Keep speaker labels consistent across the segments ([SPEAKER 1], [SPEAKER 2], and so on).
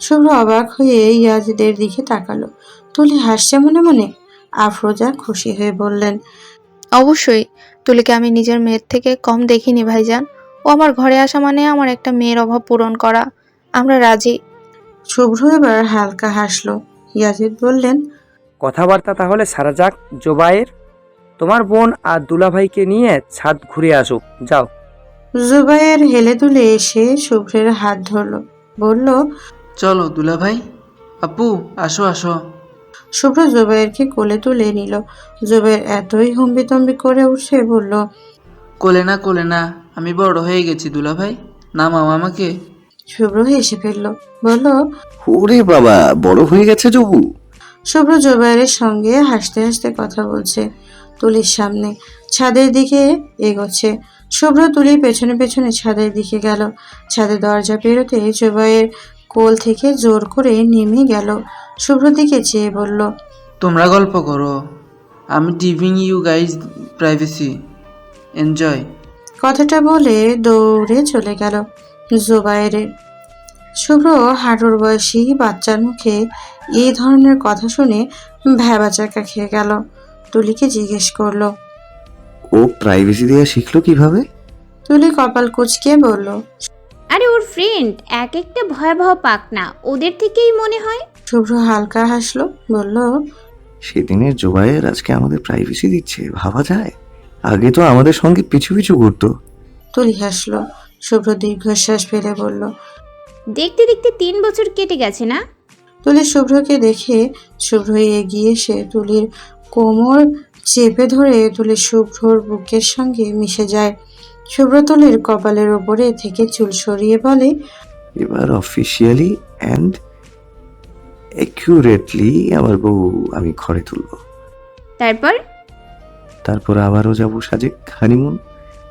[SPEAKER 1] শুভ্র অবাক হয়ে ইয়াজিদের দিকে তাকালো। তুলি হাসছে মনে মনে। আফরোজা খুশি হয়ে বললেন
[SPEAKER 2] অবশ্যই তুলিকে আমি নিজের মেয়ের থেকে কম দেখিনি ভাইজান। ও আমার ঘরে আসা মানে আমার একটা মেয়ের অভাব পূরণ করা। আমরা রাজি।
[SPEAKER 1] শুভ্র এবার হালকা হাসলো। ইয়াজিদ বললেন
[SPEAKER 3] কথাবার্তা তাহলে সারা যাক জোবায়ের তোমার বোন আর দুলাভাইকে নিয়ে ছাদ ঘুরে আসুক। যাও।
[SPEAKER 1] জুবাইয়ের হেলে দুলে এসে শুভ্রের হাত ধরলো। বলল
[SPEAKER 4] চলো দুলাভাই। আপু আসো আসো।
[SPEAKER 1] শুভ্র জুবাইরকে কোলে তুলে নিল। জুবাইর এতই হম্বিতম্বি করে উঠে বলল
[SPEAKER 4] কোলে না কোলে না আমি বড় হয়ে গেছি দুলাভাই। নামাও আমাকে।
[SPEAKER 1] শুভ্র হেসে ফেলল বলল
[SPEAKER 5] ওরে বাবা বড় হয়ে গেছে জবু
[SPEAKER 1] শুভ্র জুবাইরের সঙ্গে হাসতে হাসতে কথা বলছে তুলির সামনে। ছাদের দিকে এগোচ্ছে। শুভ্র তুলির পেছনে পেছনে ছাদের দিকে গেল। ছাদের দরজা পেরোতে জুবাইয়ের কোল থেকে জোর করে নেমে গেল। শুভ্র দিকে চেয়ে বলল
[SPEAKER 4] তোমরা গল্প করো। আমি ডিভিং ইউ গাইজ প্রাইভেসি এনজয়
[SPEAKER 1] কথাটা বলে দৌড়ে চলে গেল জোবাইরের শুভ্র হাঁটুর বয়সী বাচ্চার মুখে এই ধরনের কথা শুনে ভ্যাবাচাকা খেয়ে গেল। তুলিকে জিজ্ঞেস করল
[SPEAKER 5] ও প্রাইভেসি দেওয়া শিখলো কীভাবে?
[SPEAKER 1] তুলি কপাল কুচকে বলল
[SPEAKER 6] আরে ওর ফ্রেন্ড এক একটা ভয়াবহ পাকনা ওদের থেকেই মনে হয়।
[SPEAKER 1] শুভ্র হালকা হাসলো বলল
[SPEAKER 5] সেদিনের জোবাইয়ের আজকে আমাদের প্রাইভেসি দিচ্ছে ভাবা যায়? আগে তো আমাদের সঙ্গে পিছু পিছু ঘুরতো।
[SPEAKER 1] তুলি হাসলো শুভ্র দীর্ঘশ্বাস ফেলে বলল
[SPEAKER 6] দেখতে দেখতে তিন বছর কেটে গেছে না?
[SPEAKER 1] তুলি শুভ্রকে দেখে শুভ্র এগিয়ে এসে তুলির কোমর চেপে ধরে তুলি শুভ্রর বুকের সঙ্গে মিশে যায়। শুভ্র তুলির কপালের ওপরে থেকে চুল সরিয়ে বলে
[SPEAKER 5] এবার অফিসিয়ালি অ্যান্ড অ্যাকিউরেটলি আমার বউ আমি ঘরে তুলবো।
[SPEAKER 6] তারপর?
[SPEAKER 5] তারপর আবারও যাব সাজেক হানিমুন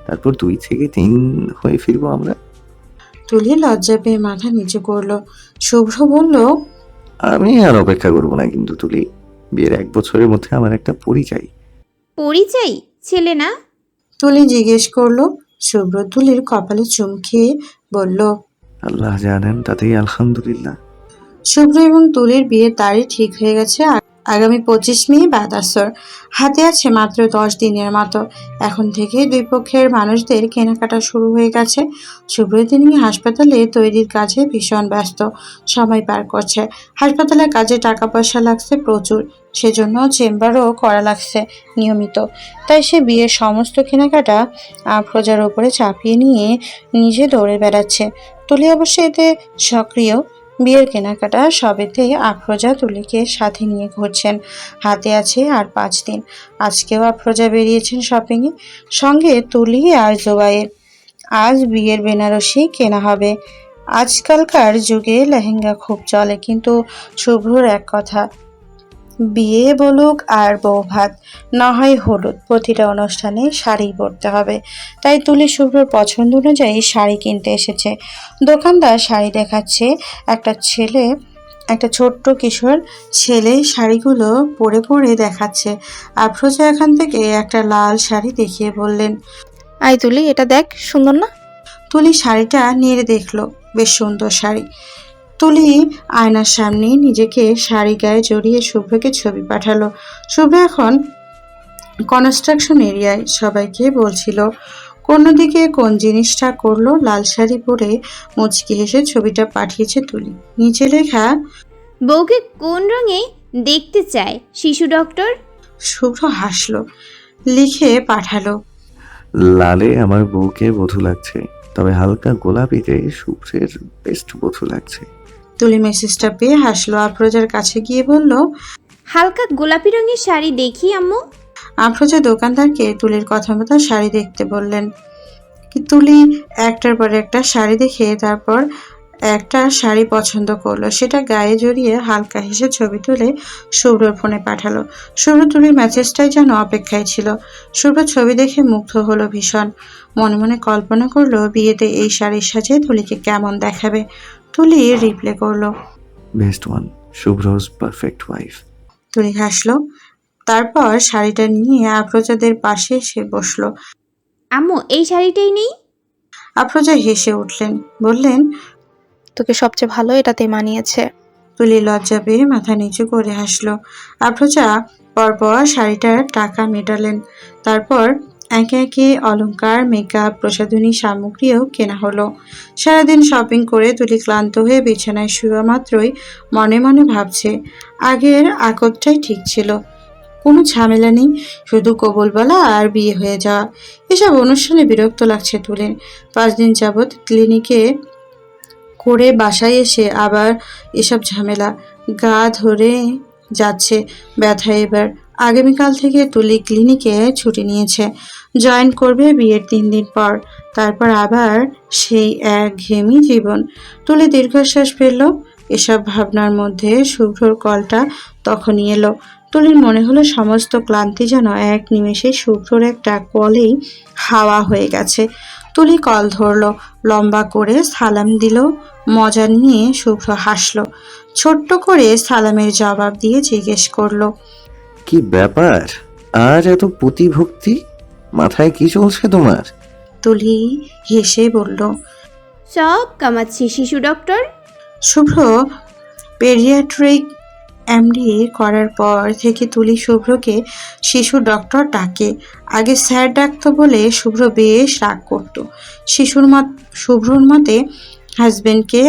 [SPEAKER 5] তারপর দুই থেকে তিন হয়ে ফিরবো আমরা।
[SPEAKER 1] তুলি লজ্জা পেয়ে মাথা নিচু করল। শুভ্র বলল
[SPEAKER 5] আমি আর অপেক্ষা করব না কিন্তু তুলি বিয়ের এক বছরের মধ্যে আমার একটা পরিচয়।
[SPEAKER 6] পরিচয়? ছেলে না?
[SPEAKER 1] তুলি জিজ্ঞেস করল শুভ্র তুলির কপালে চুম খেয়ে বলল
[SPEAKER 5] আল্লাহ জানেন তাতেই আলহামদুলিল্লাহ।
[SPEAKER 1] শুভ্র এবং তুলির বিয়ে তারই ঠিক হয়ে গেছে আ- আগামী পঁচিশ মে বাদ আসর হাতে আছে মাত্র দশ দিনের মতো। এখন থেকে দুই পক্ষের মানুষদের কেনাকাটা শুরু হয়ে গেছে। শুভ্র তিনি হাসপাতালে তৈরির কাজে ভীষণ ব্যস্ত। সময় পার করছে। হাসপাতালের কাজে টাকা পয়সা লাগছে প্রচুর। সেজন্য চেম্বারও করা লাগছে নিয়মিত। তাই সে বিয়ের সমস্ত কেনাকাটা আফরোজার ওপরে চাপিয়ে নিয়ে নিজে দৌড়ে বেড়াচ্ছে। তুলি অবশ্য এতে সক্রিয়। বিয়ের কেনাকাটা সবেতে আফরোজা তুলিকে সাথে নিয়ে ঘুরছেন। হাতে আছে আর পাঁচ দিন। আজকেও আফরোজা বেরিয়েছেন শপিংয়ে সঙ্গে তুলি আর জোবাইয়ের আজ বিয়ের বেনারসি কেনা হবে। আজকালকার যুগে লেহেঙ্গা খুব চলে, কিন্তু শুভ্রর এক কথা। বিয়ে বলুক আর বউ ভাত না হয় হলুদ। প্রতিটা অনুষ্ঠানে শাড়ি পরতে হবে। তাই তুলি শুভ্রর পছন্দ অনুযায়ী শাড়ি কিনতে এসেছে। দোকানদার শাড়ি দেখাচ্ছে। একটা ছেলে একটা ছোট্ট কিশোর ছেলে শাড়িগুলো পরে পরে দেখাচ্ছে। আফরোজা এখান থেকে একটা লাল শাড়ি দেখিয়ে বললেন
[SPEAKER 2] আই তুলি এটা দেখ সুন্দর না?
[SPEAKER 1] তুলি শাড়িটা নেড়ে দেখল। বেশ সুন্দর শাড়ি। তুলি আয়নার সামনে নিজেকে শাড়ি গায়ে জড়িয়ে শুভ্রকে ছবি পাঠালো। শুভ্র এখন কনস্ট্রাকশন এরিয়ায় সবাইকে বলছিল কোন দিকে কোন জিনিসটা করল? লাল শাড়ি পরে মুচকি হেসে ছবিটা পাঠিয়েছে তুলি। নিচে লেখা
[SPEAKER 6] বউকে কোন রঙে দেখতে চায় শিশু ডক্টর?
[SPEAKER 1] শুভ্র হাসলো লিখে পাঠালো
[SPEAKER 5] লালে আমার বউকে বধু লাগছে তবে হালকা গোলাপিতে শুভ্রের বেস্ট বধু লাগছে।
[SPEAKER 1] তুলি মেসেজটা পেয়ে হাসলো। আফরোজার কাছে গিয়ে বলল
[SPEAKER 6] হালকা গোলাপি রঙের শাড়ি দেখি আম্মু।
[SPEAKER 1] আফরোজা দোকানদারকে তুলির কথা মতো শাড়ি দেখতে বললেন। কি তুলি একটার পর একটা শাড়ি দেখে তারপর একটা শাড়ি পছন্দ করল। সেটা গায়ে জড়িয়ে হালকা হেসে ছবি তুলে শুভ্রর ফোনে পাঠালো। শুভ্র তুলির মেসেজটাই যেন অপেক্ষায় ছিল। শুভ্র ছবি দেখে মুগ্ধ হলো ভীষণ। মনে মনে কল্পনা করল বিয়েতে এই শাড়ির সাজে তুলিকে কেমন দেখাবে। তুলি রিপ্লে করল।
[SPEAKER 5] বেস্ট ওয়ান শুভ্রজ পারফেক্ট ওয়াইফ
[SPEAKER 1] তুলি হাসলো। তারপর শাড়িটা নিয়ে আফরোজাদের পাশে এসে বসল।
[SPEAKER 6] আম্মু এই শাড়িটাই নেই?
[SPEAKER 1] আফরোজা হেসে উঠলেন বললেন
[SPEAKER 2] তোকে সবচেয়ে ভালো এটাতে মানিয়েছে।
[SPEAKER 1] তুলি লজ্জা পেয়ে মাথা নিচু করে হাসলো। আফরোজা পরপর শাড়িটার টাকা মেটালেন। তারপর একে একে অলংকার মেকআপ প্রসাধনী সামগ্রীও কেনা হলো। সারাদিন শপিং করে তুলি ক্লান্ত হয়ে বিছানায় শুয়া মাত্রই মনে মনে ভাবছে, আগের আকতটাই ঠিক ছিল। কোনো ঝামেলা নেই, শুধু কবল বলা আর বিয়ে হয়ে যাওয়া। এসব অনুষ্ঠানে বিরক্ত লাগছে তুলে। পাঁচ দিন যাবৎ ক্লিনিকে করে বাসায় এসে আবার এসব ঝামেলা গা ধরে যাচ্ছে ব্যথা এবার। আগামীকাল থেকে তুলি ক্লিনিকে ছুটি নিয়েছে। জয়েন করবে বিয়ের তিন দিন পর। তারপর আবার সেই এক ঘেমি জীবন। তুলি দীর্ঘশ্বাস ফেলল। এসব ভাবনার মধ্যে শুভ্রর কলটা তখনই এলো। তুলির মনে হলো সমস্ত ক্লান্তি যেন এক নিমেষে শুভ্রর একটা কলেই হাওয়া হয়ে গেছে। তুলি কল ধরলো, লম্বা করে সালাম দিল, মজা নিয়ে শুভ্র হাসলো। ছোট্ট করে সালামের জবাব দিয়ে জিজ্ঞেস করল
[SPEAKER 5] কি ব্যাপার? আর এত প্রতিভক্তি মাথায় কি চলছে তোমার?
[SPEAKER 1] তুলি হেসে বলল
[SPEAKER 6] সব কামাচ্ছি শিশু ডক্টর।
[SPEAKER 1] শুভ্র পেরিয়াট্রিক এমডি করার পর থেকে তুলি শুভ্রকে শিশু ডক্টর ডাকে। আগে স্যার ডাকতো বলে শুভ্র বেশ রাগ করত। শিশুর মত শুভ্রর মতে হাজবেন্ডকে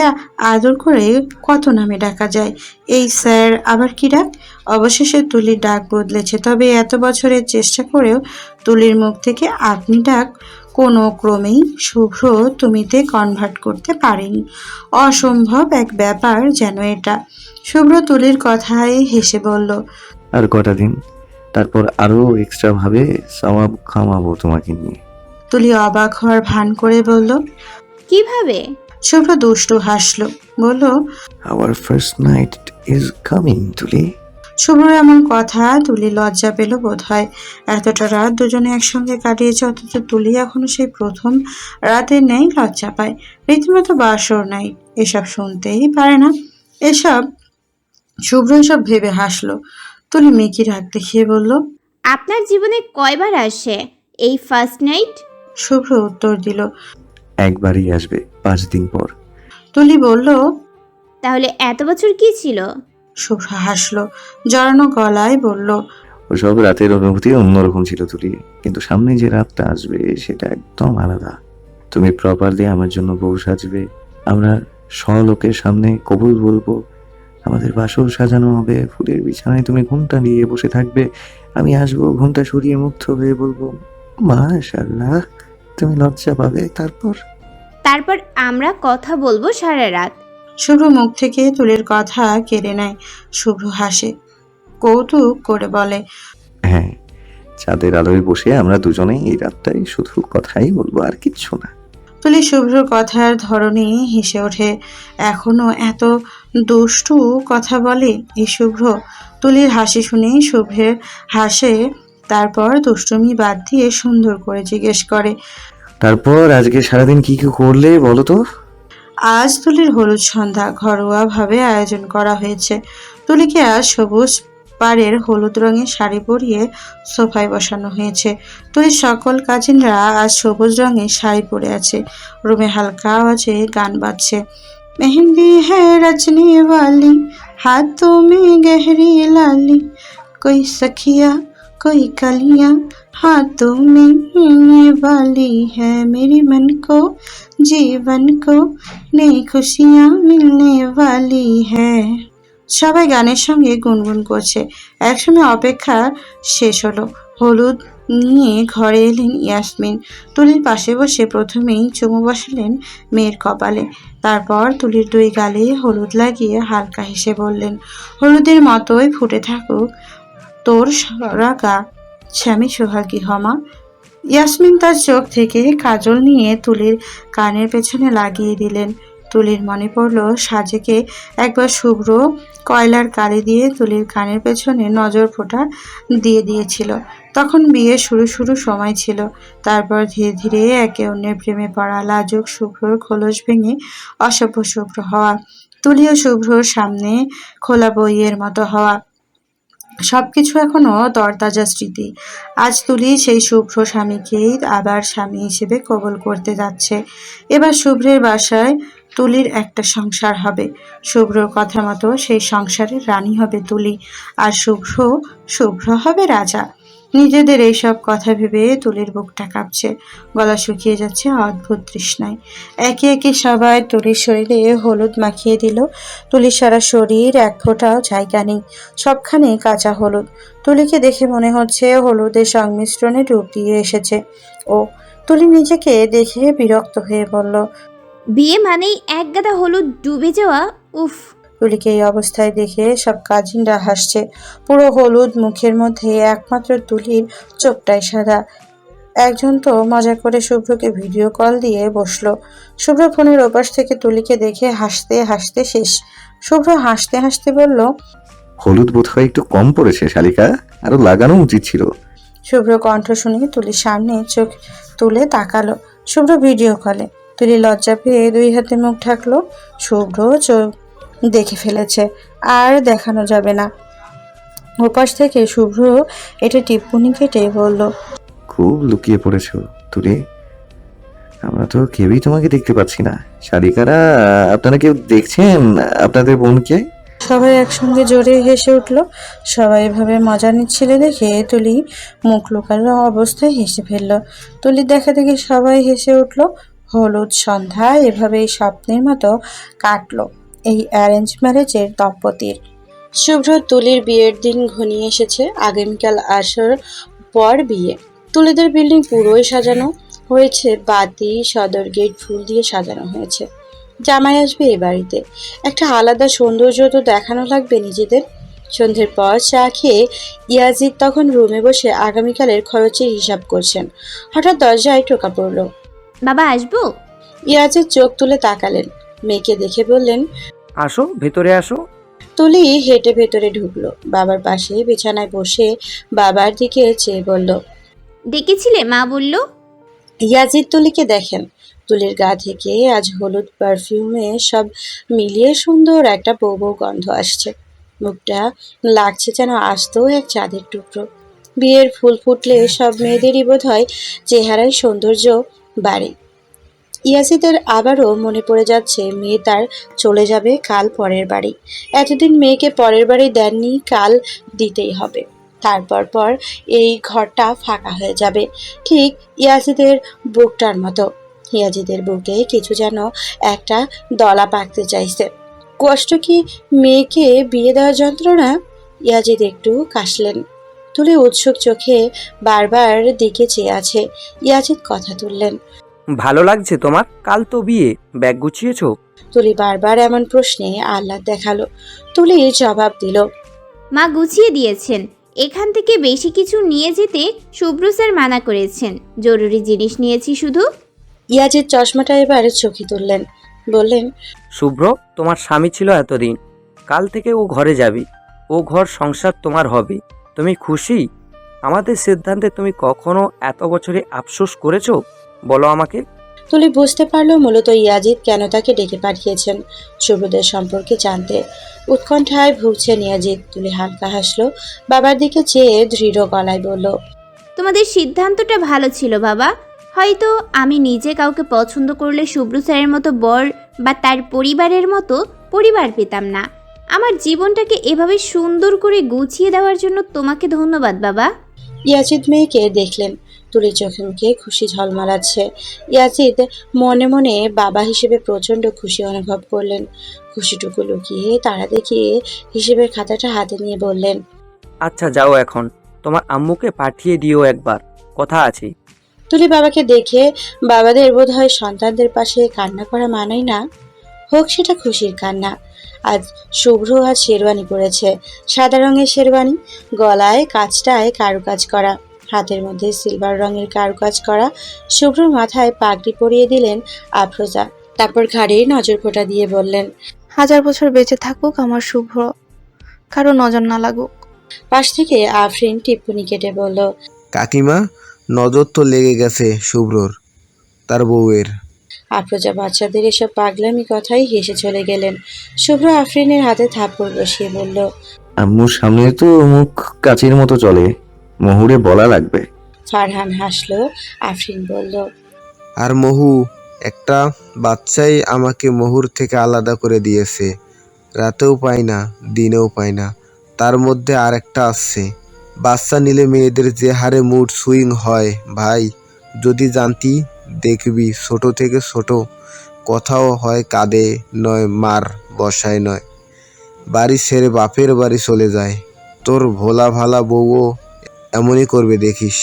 [SPEAKER 1] আদর করে কত নামে ডাকা যায়? এই স্যার আবার কি ডাক? অবশেষে তুলির ডাক বদলেছে তবে এত বছরের চেষ্টা করেও তুলির মুখ থেকে আপনি ডাক কোনো ক্রমেই শুভ্র তুমিতে কনভার্ট করতে পারেনি। অসম্ভব এক ব্যাপার যেন এটা। শুভ্র তুলির কথায় হেসে বলল
[SPEAKER 5] আর কটা দিন? তারপর আরও এক্সট্রা ভাবে সওয়াব খামাবো তোমাকে নিয়ে।
[SPEAKER 1] তুলি অবাক হওয়ার ভান করে বলল
[SPEAKER 6] কীভাবে?
[SPEAKER 1] শুভ্র দুষ্টু হাসলো বলল
[SPEAKER 5] our first night is coming Tuli
[SPEAKER 1] Shubhro এমন কথা তুলি লজ্জা পেল বোধ হয় এতটা রাত দুজনে একসঙ্গে কাটিয়েছে অথচ তুলি এখনও সেই প্রথম রাতে নেই লজ্জা পায়। রীতিমতো বাসর নাই এসব শুনতেই পারে না। এসব শুভ্র এসব ভেবে হাসলো। তুলি মেকি রাগ দেখিয়ে বলল
[SPEAKER 6] আপনার জীবনে কয়বার আসে এই ফার্স্ট নাইট
[SPEAKER 1] শুভ্র উত্তর দিল
[SPEAKER 5] একবারই আসবে। পাঁচ দিন পর।
[SPEAKER 1] তুলি বলল
[SPEAKER 6] তাহলে এত বছর কি ছিল?
[SPEAKER 1] শুভ্র হাসলো জড়ানো গলায় বলল
[SPEAKER 5] ওসব রাতের অনুভূতি অন্যরকম ছিল তুলি কিন্তু সামনে যে রাতটা আসবে সেটা একদম আলাদা। তুমি প্রপারলি আমার জন্য বউ সাজবে আমরা স্বলোকের সামনে কবুল বলব আমাদের বাসর সাজানো হবে ফুলের বিছানায় তুমি ঘুমটা নিয়ে বসে থাকবে আমি আসব ঘুমটা সরিয়ে মুগ্ধ হয়ে বলব মাশাল্লাহ তুমি লজ্জা পাবে তারপর
[SPEAKER 6] তারপর আমরা কথা বলব সারা রাত।
[SPEAKER 1] শুভ্র মুখ থেকে তুলির কথা কেড়ে নেয়। শুভ্র হাসে। কৌতুক করে বলে
[SPEAKER 5] হ্যাঁ চাঁদের আলোয় বসে আমরা দুজনেই এই রাতটাই শুধু কথাই বলব আর কিচ্ছু না।
[SPEAKER 1] তুলি শুভ্র কথার ধরনে হেসে ওঠে। এখনও এত দুষ্টু কথা বলে এই শুভ্র। তুলির হাসি শুনে শুভ্রের হাসে তারপর দুষ্টুমি বাদ দিয়ে সুন্দর করে জিজ্ঞেস করে
[SPEAKER 5] তারপর আজকে সারাদিন কি কি করলে বলো তো?
[SPEAKER 1] আজ তুলির হলুদ সন্ধ্যা ঘরোয়াভাবে আয়োজন করা হয়েছে। তুলিকে আজ সবুজ পাড়ের হলুদ রঙের শাড়ি পরিয়ে সোফায় বসানো হয়েছে। তুলির সকল কাজিনরা আজ সবুজ রঙের শাড়ি পরে আছে। রুমে হালকা আওয়াজে গান বাজছে। মেহেন্দি হ্যাঁ রজনী বালি হাত মে গেহরি, লালি। কই সখিয়া कोई कलियां हाथों में मिलने वाली है मेरे मन को जीवन को नई खुशियां मिलने वाली है সবাই গানের সঙ্গে গুনগুন করছে একসময় অপেক্ষা শেষ হলো হলুদ নিয়ে ঘরে এলেন ইয়াসমিন তুলির পাশে বসে প্রথমেই চুমু বসালেন মেয়ের কপালে তারপর তুলির দুই গালে হলুদ লাগিয়ে হালকা হেসে বললেন হলুদের মতোই ফুটে থাকুক তোর সারা গা স্বামী সোহাগী হমা। ইয়াসমিন তার চোখ থেকে কাজল নিয়ে তুলির কানের পেছনে লাগিয়ে দিলেন। তুলির মনে পড়ল, সাজেকে একবার শুভ্র কয়লার কালি দিয়ে তুলির কানের পেছনে নজর ফোঁটা দিয়ে দিয়েছিল। তখন বিয়ে শুরু শুরু সময় ছিল। তারপর ধীরে ধীরে একে অন্যের প্রেমে পড়া লাজুক শুভ্রর খোলস ভেঙে অসভ্য শুভ্র হওয়া তুলি ও শুভ্রর সামনে খোলা বইয়ের মতো হওয়া সবকিছু এখনও তরতাজা স্মৃতি। আজ তুলি সেই শুভ্র স্বামীকেই আবার স্বামী হিসেবে কবল করতে যাচ্ছে। এবার শুভ্রের বাসায়
[SPEAKER 7] তুলির একটা সংসার হবে। শুভ্রর কথা মতো সেই সংসারের রানী হবে তুলি। আর শুভ্র শুভ্র হবে রাজা। নিজেদের এইসব কথা ভেবে তুলির বুকটা কাঁপছে। গলা শুকিয়ে যাচ্ছে অদ্ভুত তৃষ্ণায়। একে একে সবাই তুলির শরীরে হলুদ মাখিয়ে দিল। তুলির সারা শরীর এক ফোঁটাও জায়গা নেই। সবখানে কাঁচা হলুদ। তুলিকে দেখে মনে হচ্ছে হলুদের সংমিশ্রণে ডুব দিয়ে এসেছে। ও, তুলি নিজেকে দেখে বিরক্ত হয়ে বলল,
[SPEAKER 6] বিয়ে মানেই এক গাদা হলুদ ডুবে যাওয়া? উফ
[SPEAKER 7] তুলিকে এই অবস্থায় দেখে সব কাজিনরা হাসছে। পুরো হলুদ মুখের মধ্যে একমাত্র তুলির চোখটাই সাদা। একজন তো মজা করে শুভ্রকে ভিডিও কল দিয়ে বসল। শুভ্র ফোনের ওপাশ থেকে তুলিকে দেখে হাসতে হাসতে শেষ। শুভ্র হাসতে হাসতে বলল
[SPEAKER 5] হলুদ বোধ হয় একটু কম পড়েছে শালিকা আরও লাগানো উচিত ছিল।
[SPEAKER 7] শুভ্র কণ্ঠ শুনে তুলির সামনে চোখ তুলে তাকালো। শুভ্র ভিডিও কলে। তুলি লজ্জা পেয়ে দুই হাতে মুখ ঢাকলো। শুভ্র চোখ দেখে ফেলেছে আর দেখানো যাবে না। ওপাশ থেকে শুভ্র এটা টিপ্পনি কেটে বলল
[SPEAKER 5] খুব লুকিয়ে পড়েছো তুলি। আমরা তো কেউই তোমাকে দেখতে পাচ্ছি না। শালিকারা আপনারা কেউ দেখছেন আপনাদের বোনকে?
[SPEAKER 7] সবাই একসঙ্গে জোরে হেসে উঠল। সবাই এভাবে মজা নিচ্ছিল দেখে তুলি মুখ লুকানো অবস্থায় হেসে ফেলল। তুলির দেখা দেখে সবাই হেসে উঠল। হলুদ সন্ধ্যা এভাবেই স্বপ্নের মতো কাটলো। এই অ্যারেঞ্জ ম্যারেজের দম্পতির। শুভ্র তুলির বিয়ের দিন ঘনিয়ে এসেছে আগামীকাল আসার পর বিয়ে। তুলিদের বিল্ডিং পুরোই সাজানো হয়েছে বাতি সদর গেট ফুল দিয়ে সাজানো হয়েছে। জামাই আসবে এ বাড়িতে। একটা আলাদা সৌন্দর্য তো দেখানো লাগবে নিজেদের। সন্ধ্যের পর চা খেয়ে ইয়াজিদ তখন রুমে বসে আগামীকালের খরচের হিসাব করছেন। হঠাৎ দরজায় টোকা পড়ল।
[SPEAKER 6] বাবা আসব?
[SPEAKER 7] ইয়াজিদ চোখ তুলে তাকালেন। মেয়েকে দেখে বললেন
[SPEAKER 3] আসো ভেতরে আসো।
[SPEAKER 7] তুলি হেঁটে ভেতরে ঢুকলো। বাবার পাশে বিছানায় বসে বাবার দিকে চেয়ে বলল
[SPEAKER 6] ডেকেছিলে? মা বলল।
[SPEAKER 7] ইয়াজিদ তুলিকে দেখেন। তুলির গা থেকে আজ হলুদ পারফিউমে সব মিলিয়ে সুন্দর একটা বউ বউ গন্ধ আসছে। মুখটা লাগছে যেন আসতো এক চাঁদের টুকরো। বিয়ের ফুল ফুটলে সব মেয়েদেরই বোধ হয় চেহারায় সৌন্দর্য বাড়ে। ইয়াজিদের আবারও মনে পড়ে যাচ্ছে, মেয়ে তার চলে যাবে, কাল পরের বাড়ি। এতদিন মেয়েকে পরের বাড়ি দেননি, কাল দিতেই হবে। তারপর পর এই ঘরটা ফাঁকা হয়ে যাবে। ঠিক ইয়াজিদের বুকটার মতো। ইয়াজিদের বুকে কিছু যেন একটা দলা পাকতে চাইছে। কষ্ট কি মেয়েকে বিয়ে দেওয়ার যন্ত্রণা? ইয়াজিদ একটু কাশলেন। তুলে উৎসুক চোখে বারবার দিকে চেয়ে আছে। ইয়াজিদ কথা তুললেন।
[SPEAKER 3] ভালো লাগছে তোমার? কাল তো বিয়ে। ব্যাগ গুছিয়েছো?
[SPEAKER 7] তুলি বারবার এমন প্রশ্নে আহ্লাদ দেখাল। তুলি জবাব দিল
[SPEAKER 6] মা গুছিয়ে দিয়েছেন। এখান থেকে বেশি কিছু নিয়ে যেতে শুভ্র স্যার মানা করেছেন। জরুরি জিনিস নিয়েছি শুধু।
[SPEAKER 7] ইয়াজিদ চশমাটা এবার চোখে তুললেন। বললেন
[SPEAKER 3] শুভ্র তোমার স্বামী ছিল এতদিন। কাল থেকে ও ঘরে যাবি। ও ঘর সংসার তোমার হবে। তুমি খুশি? আমাদের সিদ্ধান্তে তুমি কখনো এত বছরে আফসোস করেছ? বলো আমাকে।
[SPEAKER 7] তুলি বুঝতে পারল মূলত ইয়াজিদ কেন তাকে ডেকে পাঠিয়েছেন শুভ্রদের সম্পর্কে জানতে। উৎকণ্ঠায় ভুগছেন ইয়াজিদ তুলি হালকা হাসলো বাবার দিকে চেয়ে দৃঢ় গলায় বলল
[SPEAKER 6] তোমাদের সিদ্ধান্তটা ভালো ছিল বাবা। হয়তো আমি নিজে কাউকে পছন্দ করলে শুভ্র স্যারের মতো বর বা তার পরিবারের মতো পরিবার পেতাম না। আমার জীবনটাকে এভাবে সুন্দর করে গুছিয়ে দেওয়ার জন্য তোমাকে ধন্যবাদ বাবা।
[SPEAKER 7] ইয়াজিদ মেয়েকে দেখলেন। তুলি চোখে মুখে খুশি ঝলমালাচ্ছে ইয়াজিদ মনে মনে বাবা হিসেবে প্রচণ্ড খুশি অনুভব করলেন। খুশিটুকু লুকিয়ে তারা দেখিয়ে হিসেবের খাতাটা হাতে নিয়ে বললেন
[SPEAKER 3] আচ্ছা যাও এখন। তোমার আম্মুকে পাঠিয়ে দিও একবার। কথা আছে।
[SPEAKER 7] তুলি বাবাকে দেখে বাবাদের বোধ হয় সন্তানদের পাশে কান্না করা মানায় না। হোক সেটা খুশির কান্না। আজ শুভ্র আর শেরওয়ানি পরেছে সাদা রঙের শেরওয়ানি গলায় কাজটায় কারুকাজ করা। হাতের মধ্যে সিলভার রঙের কারুকাজ করা শুভ্র মাথায় পাগড়ি পরিয়ে দিলেন আফরোজা। তারপর ঘাড়ে নজর ফোঁটা দিয়ে বললেন
[SPEAKER 2] হাজার বছর বেঁচে থাকুক আমার শুভ্র কারও নজর না লাগুক।
[SPEAKER 7] পাশ থেকে আফরিন টিপ্পনি কেটে বলল
[SPEAKER 8] কাকিমা নজর তো লেগে গেছে শুভ্রর তার বউয়ের।
[SPEAKER 7] আফরোজা বাচ্চাদের এসব পাগলামি কথাই হেসে চলে গেলেন। শুভ্র আফরিনের হাতে থাপ্পড় বসিয়ে বলল
[SPEAKER 5] আম্মুর সামনে তো মুখ কাচির মতো চলে। মহুরে বলা লাগবে।
[SPEAKER 7] ফারহান হাসলো আফরিন বলল
[SPEAKER 8] আর মহু একটা বাচ্চাই আমাকে মোহর থেকে আলাদা করে দিয়েছে। রাতেও পাই না দিনেও পাই না তার মধ্যে আর একটা আসছে বাচ্চা নিলে মেয়েদের যে হারে মুড সুইং হয় ভাই যদি জানতি দেখবি ছোট থেকে ছোট। কথাও হয় কাঁদে নয় মার বসায় নয়। বাড়ি ছেড়ে বাপের বাড়ি চলে যায়। তোর ভোলা ভালা বউও এমনই করবে দেখিস।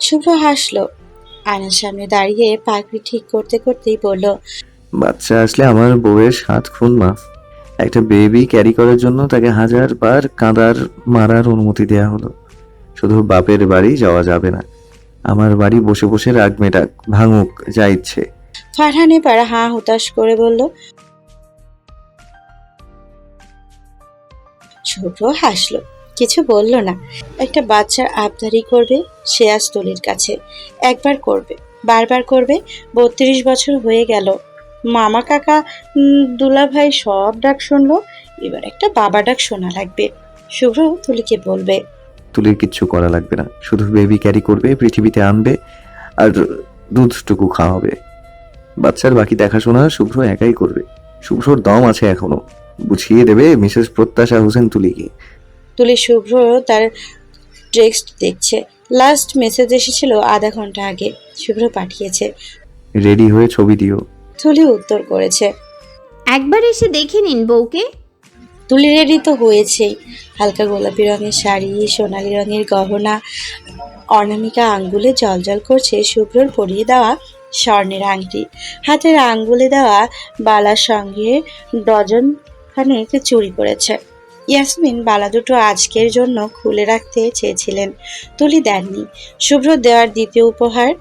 [SPEAKER 7] শুভ্র হাসলো। আয়নার সামনে দাঁড়িয়ে পাগড়ি ঠিক করতে করতেই বলল
[SPEAKER 5] বাচ্চা আসলে আমার বউয়ের সাত খুন মাফ একটা বেবি ক্যারি করার জন্য তাকে হাজার বার কাঁদার মারার অনুমতি দেয়া হলো। শুধু বাপের বাড়ি যাওয়া যাবে না আমার বাড়ি বসে বসে রাগ মেটাক ভাঙুক যা ইচ্ছে।
[SPEAKER 7] ফারহান এবার হা হতাশ করে বলল শুভ্র হাসলো কিছু বলল না। একটা বাচ্চার আবদারি করবে সে আজ তুলির কাছে। একবার করবে বারবার করবে বত্রিশ বছর হয়ে গেল। মামা কাকা উম, দুলাভাই সব ডাক শুনলো এবার একটা বাবা ডাক শোনা লাগবে। শুভ্র তুলিকে বলবে
[SPEAKER 5] তুলির কিচ্ছু করা লাগবে না। শুধু বেবি ক্যারি করবে পৃথিবীতে আনবে আর দুধটুকু খাওয়াবে। বাচ্চার বাকি দেখাশোনা শুভ্র একাই করবে। শুভ্রর দম আছে এখনও। বুঝিয়ে দেবে মিসেস প্রত্যাশা হোসেন তুলিকে।
[SPEAKER 7] তুলি শুভ্র তার টেক্সট দেখছে। লাস্ট মেসেজ এসেছিল আধা ঘণ্টা আগে। শুভ্র পাঠিয়েছে।
[SPEAKER 5] রেডি হয়ে ছবি দিও।
[SPEAKER 7] তুলি উত্তর করেছে।
[SPEAKER 6] একবার এসে দেখে নিন বউকে।
[SPEAKER 7] তুলি রেডি তো হয়েছেই। হালকা গোলাপি রঙের শাড়ি সোনালি রঙের গহনা অনামিকা আঙ্গুলে জলজল করছে শুভ্রর পরিয়ে দেওয়া স্বর্ণের আংটি। হাতের আঙ্গুলে দেওয়া বালার সঙ্গে ডজন খানেক চুরি করেছে। ইয়াসমিন বালা দুটো আজকের জন্য খুলে রাখতে চেয়েছিলেন। তুলি দেননি। শুভ্র দেওয়ার দ্বিতীয় উপহার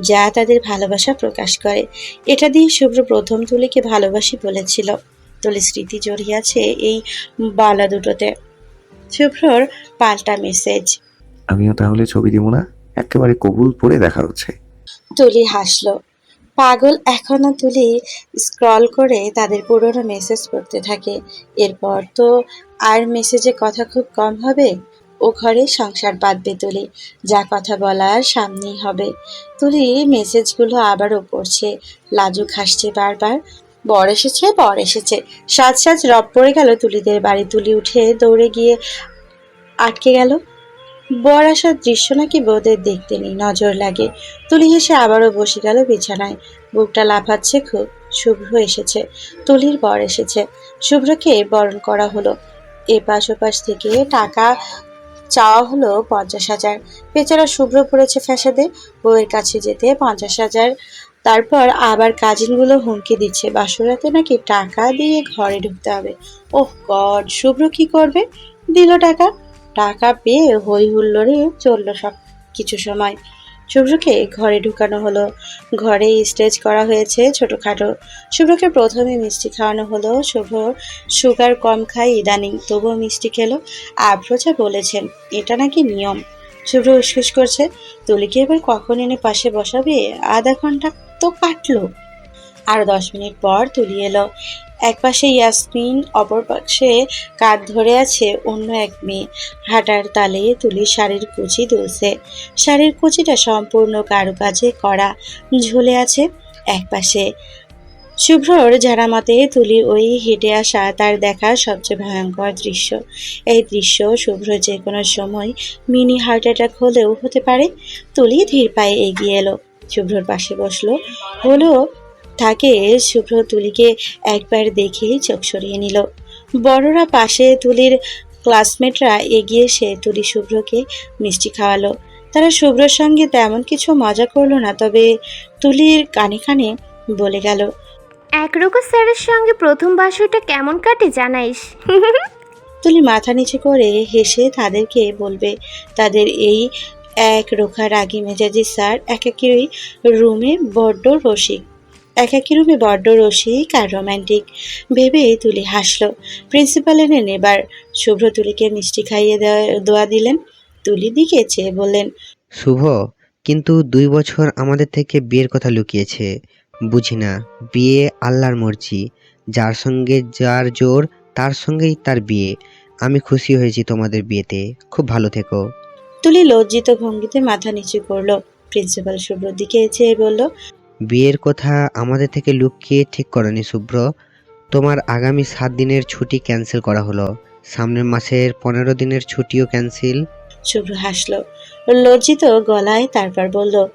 [SPEAKER 7] যা তাদের ভালোবাসা প্রকাশ করে। এটা দিয়ে শুভ্র প্রথম তুলিকে ভালোবাসি বলেছিল। তুলি স্মৃতি জড়িয়ে আছে এই বালা দুটোতে। শুভ্রর পাল্টা মেসেজ।
[SPEAKER 5] আমিও তাহলে ছবি দিব না? একেবারে কবুল পরে দেখা হচ্ছে।
[SPEAKER 7] তুলি হাসলো। পাগল এখনও তুলি স্ক্রল করে তাদের পুরনো মেসেজ পড়তে থাকে। এরপর তো আর মেসেজে কথা খুব কম হবে, ও ঘরে সংসার বাঁধবে তুলি, যা কথা বলার সামনেই হবে। তুলি মেসেজগুলো আবারও পড়ছে, লাজুক হাসছে বারবার। বর এসেছে বর এসেছে। সাজ সাজ রব পড়ে গেল তুলিদের বাড়ি। তুলি উঠে দৌড়ে গিয়ে আটকে গেল। বর আসার দৃশ্য নাকি বোধের দেখতে নেই, নজর লাগে। তুলি হেসে আবারও বসে গেল বিছানায়। বুকটা লাফাচ্ছে খুব, শুভ্র এসেছে, তুলির বর এসেছে। শুভ্রকে বরণ করা হলো। এপাশ ওপাশ থেকে টাকা চাওয়া হলো পঞ্চাশ হাজার। বেচারা শুভ্র পড়েছে ফ্যাসাদে, বউয়ের কাছে যেতে পঞ্চাশ হাজার। তারপর আবার কাজিনগুলো হুমকি দিচ্ছে, বাসরাতে নাকি টাকা দিয়ে ঘরে ঢুকতে হবে। ওহ গড, শুভ্র কি করবে? দিল টাকা। টাকা পেয়ে হই হুল্লোড়ে চলল সব কিছু সময়। শুভ্রকে ঘরে ঢুকানো হলো। ঘরে স্টেজ করা হয়েছে ছোটখাটো। শুভ্রকে প্রথমে মিষ্টি খাওয়ানো হলো। শুভ্র সুগার কম খায় ইদানিং, তবুও মিষ্টি খেলো। আফরোজা বলেছেন, এটা নাকি নিয়ম? শুভ্র উসকুস করছে, তুলিকে এবার কখন এনে পাশে বসাবে? আধা ঘণ্টা তো কাটলো। আর দশ মিনিট পর তুলি এলো। এক পাশে ইয়াসমিন, অপর পাশে কাঁধ ধরে আছে অন্য এক মেয়ে। হাঁটার তালে তুলি শাড়ির কুচি দুলছে। শাড়ির কুচিটা সম্পূর্ণ কারুকাজে করা ঝুলে আছে এক পাশে। শুভ্রর যারা মতে তুলি ওই হেঁটে আসা তার দেখা সবচেয়ে ভয়ঙ্কর দৃশ্য। এই দৃশ্য শুভ্র যে কোনো সময় মিনি হার্ট অ্যাটাক হলেও হতে পারে। তুলি ধীর পায়ে এগিয়ে এলো। শুভ্রর পাশে বসল। হলো তাকে শুভ্র তুলিকে একবার দেখেই চোখ সরিয়ে নিল। বড়রা পাশে তুলির ক্লাসমেটরা এগিয়ে এসে তুলি শুভ্রকে মিষ্টি খাওয়ালো। তারা শুভ্রর সঙ্গে তেমন কিছু মজা করল না তবে তুলির কানে কানে বলে গেল
[SPEAKER 9] একরকম স্যারের সঙ্গে প্রথম বাসরটা কেমন কাটে জানাইস?
[SPEAKER 7] তুলি মাথা নিচু করে হেসে তাদেরকে বলবে তাদের এই এক রোখা রাগি মেজাজি স্যার একাকি রুমে বড্ড রসিক। একাকি রুমে বড্ড রসিক আর রোম্যান্টিক ভেবে তুলি হাসলো। প্রিন্সিপাল এনে নেবার শুভ্র তুলিকে মিষ্টি খাইয়ে দোয়া দিলেন। তুলির দিকে চেয়ে বললেন
[SPEAKER 10] শুভ কিন্তু দুই বছর আমাদের থেকে বিয়ের কথা লুকিয়েছে। বুঝি না বিয়ে আল্লাহর মর্জি। যার সঙ্গে যার জোর তার সঙ্গেই তার বিয়ে। আমি খুশি হয়েছি তোমাদের বিয়েতে। খুব ভালো থেকো।
[SPEAKER 7] তুলি লজ্জিত ভঙ্গিতে মাথা নিচু করল। প্রিন্সিপাল শুভ্রর দিকে চেয়ে বলল
[SPEAKER 10] বিয়ের কথা আমাদের থেকে লুকিয়ে ঠিক করেনি শুভ্র। তোমার আগামী সাত দিনের ছুটি ক্যান্সেল করা হলো। সামনের মাসের পনেরো দিনের ছুটিও ক্যান্সেল।
[SPEAKER 7] শুভ্র হাসলো। লজ্জিত গলায় তারপর বলল